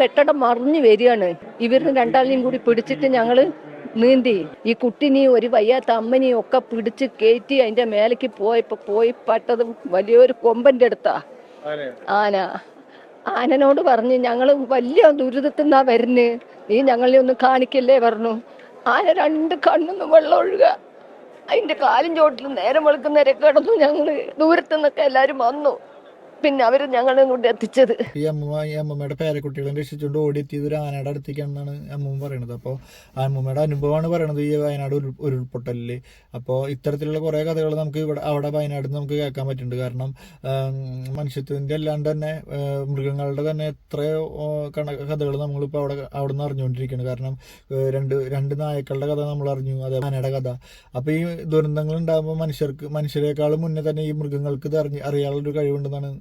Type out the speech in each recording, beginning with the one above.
കെട്ടിടം മറിഞ്ഞു വരികയാണ്. ഇവരും രണ്ടാളിനെയും കൂടി പിടിച്ചിട്ട് ഞങ്ങൾ നീന്തി. ഈ കുട്ടിനെയും ഒരു വയ്യാത്ത അമ്മനെയും ഒക്കെ പിടിച്ച് കയറ്റി അതിന്റെ മേലേക്ക് പോയപ്പോ പോയി പട്ടത് വലിയൊരു കൊമ്പന്റെ അടുത്താ. ആന. ആനനോട് പറഞ്ഞു ഞങ്ങൾ വലിയ ദുരിതത്തിൽ നിന്നാ വരുന്നു. നീ ഞങ്ങളെ ഒന്ന് കാണിക്കല്ലേ? പറഞ്ഞു. ആന രണ്ട് കണ്ണൊന്ന് വെള്ളം ഒഴുക. അതിന്റെ കാലും ചോട്ടിൽ നേരം വെളുക്കുന്നവരെ കിടന്നു ഞങ്ങൾ ദൂരത്തുനിന്നൊക്കെ എല്ലാരും വന്നു. പിന്നെ അവർ ഞങ്ങളെ കൊണ്ട് എത്തിച്ചത്. ഈ അമ്മ ഈ അമ്മമ്മയുടെ പേരക്കുട്ടികളെ രക്ഷിച്ചുകൊണ്ട് ഓടിയെത്തിയത് ഒരു ആനയുടെ അടുത്തേക്കാണെന്നാണ് അമ്മമ്മ പറയുന്നത് അപ്പോൾ അമ്മമ്മയുടെ അനുഭവമാണ് പറയുന്നത് ഈ വയനാട് ഉരുൾ ഉരുൾപൊട്ടലിൽ. അപ്പോൾ ഇത്തരത്തിലുള്ള കുറേ കഥകൾ നമുക്ക് ഇവിടെ അവിടെ വയനാട് നമുക്ക് കേൾക്കാൻ പറ്റുന്നുണ്ട്. കാരണം മനുഷ്യത്വത്തിന്റെ അല്ലാണ്ട് തന്നെ മൃഗങ്ങളുടെ തന്നെ എത്രയോ കഥകൾ നമ്മളിപ്പോൾ അവിടെ അവിടെ നിന്ന് അറിഞ്ഞുകൊണ്ടിരിക്കുകയാണ്. കാരണം രണ്ട് രണ്ട് നായക്കളുടെ കഥ നമ്മൾ അറിഞ്ഞു അതേ ആനയുടെ കഥ. അപ്പോൾ ഈ ദുരന്തങ്ങൾ ഉണ്ടാകുമ്പോൾ മനുഷ്യർക്ക് മനുഷ്യരെക്കാളും മുന്നേ തന്നെ ഈ മൃഗങ്ങൾക്ക് ഇത് അറിഞ്ഞ് അറിയാനുള്ള ഒരു കഴിവുണ്ടെന്നാണ്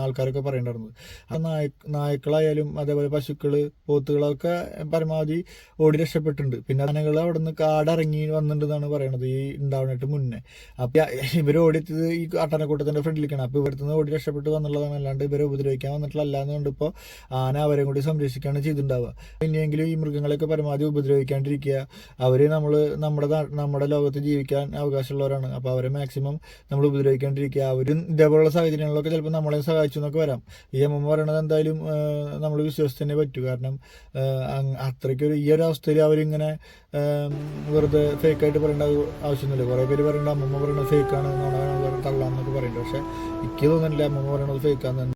ആൾക്കാരൊക്കെ പറയേണ്ടായിരുന്നത് ആ നായ നായ്ക്കളായാലും അതേപോലെ പശുക്കൾ പോത്തുകളൊക്കെ പരമാവധി ഓടി രക്ഷപ്പെട്ടിട്ടുണ്ട്. പിന്നെ ആനകൾ അവിടെ നിന്ന് കാടിറങ്ങി വന്നിട്ടുണ്ടെന്നാണ് പറയണത് ഈ ഉണ്ടാവുന്നതിട്ട് മുന്നേ. അപ്പം ഇവർ ഓടിയെത്തിയത് ഈ അട്ടനക്കൂട്ടത്തിന്റെ ഫ്രണ്ടിലേക്കാണ്. അപ്പോൾ ഇവിടുത്തെ നിന്ന് ഓടി രക്ഷപ്പെട്ട് വന്നുള്ളതാണ് അല്ലാണ്ട് ഇവരെ ഉപദ്രവിക്കാൻ വന്നിട്ടില്ല അല്ലാന്ന് കണ്ടിപ്പോൾ ആന അവരെ കൂടി സംരക്ഷിക്കുകയാണ് ചെയ്തിട്ടുണ്ടാവുക. ഇനിയെങ്കിലും ഈ മൃഗങ്ങളെയൊക്കെ പരമാവധി ഉപദ്രവിക്കാണ്ടിരിക്കുക. അവർ നമ്മൾ നമ്മുടെ നമ്മുടെ ലോകത്ത് ജീവിക്കാൻ അവകാശമുള്ളവരാണ്. അപ്പോൾ അവരെ മാക്സിമം നമ്മൾ ഉപദ്രവിക്കാണ്ടിരിക്കുക. അവരും ഇതേപോലുള്ള സാഹചര്യങ്ങളിലൊക്കെ ചിലപ്പോൾ നമ്മളെ സഹായിച്ചു എന്നൊക്കെ വരാം. ഈ അമ്മ പറയണത് എന്തായാലും നമ്മൾ വിശ്വസിച്ച് തന്നെ പറ്റൂ. കാരണം അത്രയ്ക്കൊരു ഈ ഒരു അവസ്ഥയിൽ അവരിങ്ങനെ വെറുതെ ഫേക്കായിട്ട് പറയേണ്ട ആവശ്യമൊന്നുമില്ല. കുറേ പേര് പറയേണ്ട അമ്മമ്മ പറയുന്നത് ഫേക്കാണ് തള്ളാന്നൊക്കെ പറയുന്നുണ്ട് പക്ഷേ എനിക്ക് തോന്നുന്നില്ല അമ്മമ്മ പറയണത് ഫേക്കാന്ന്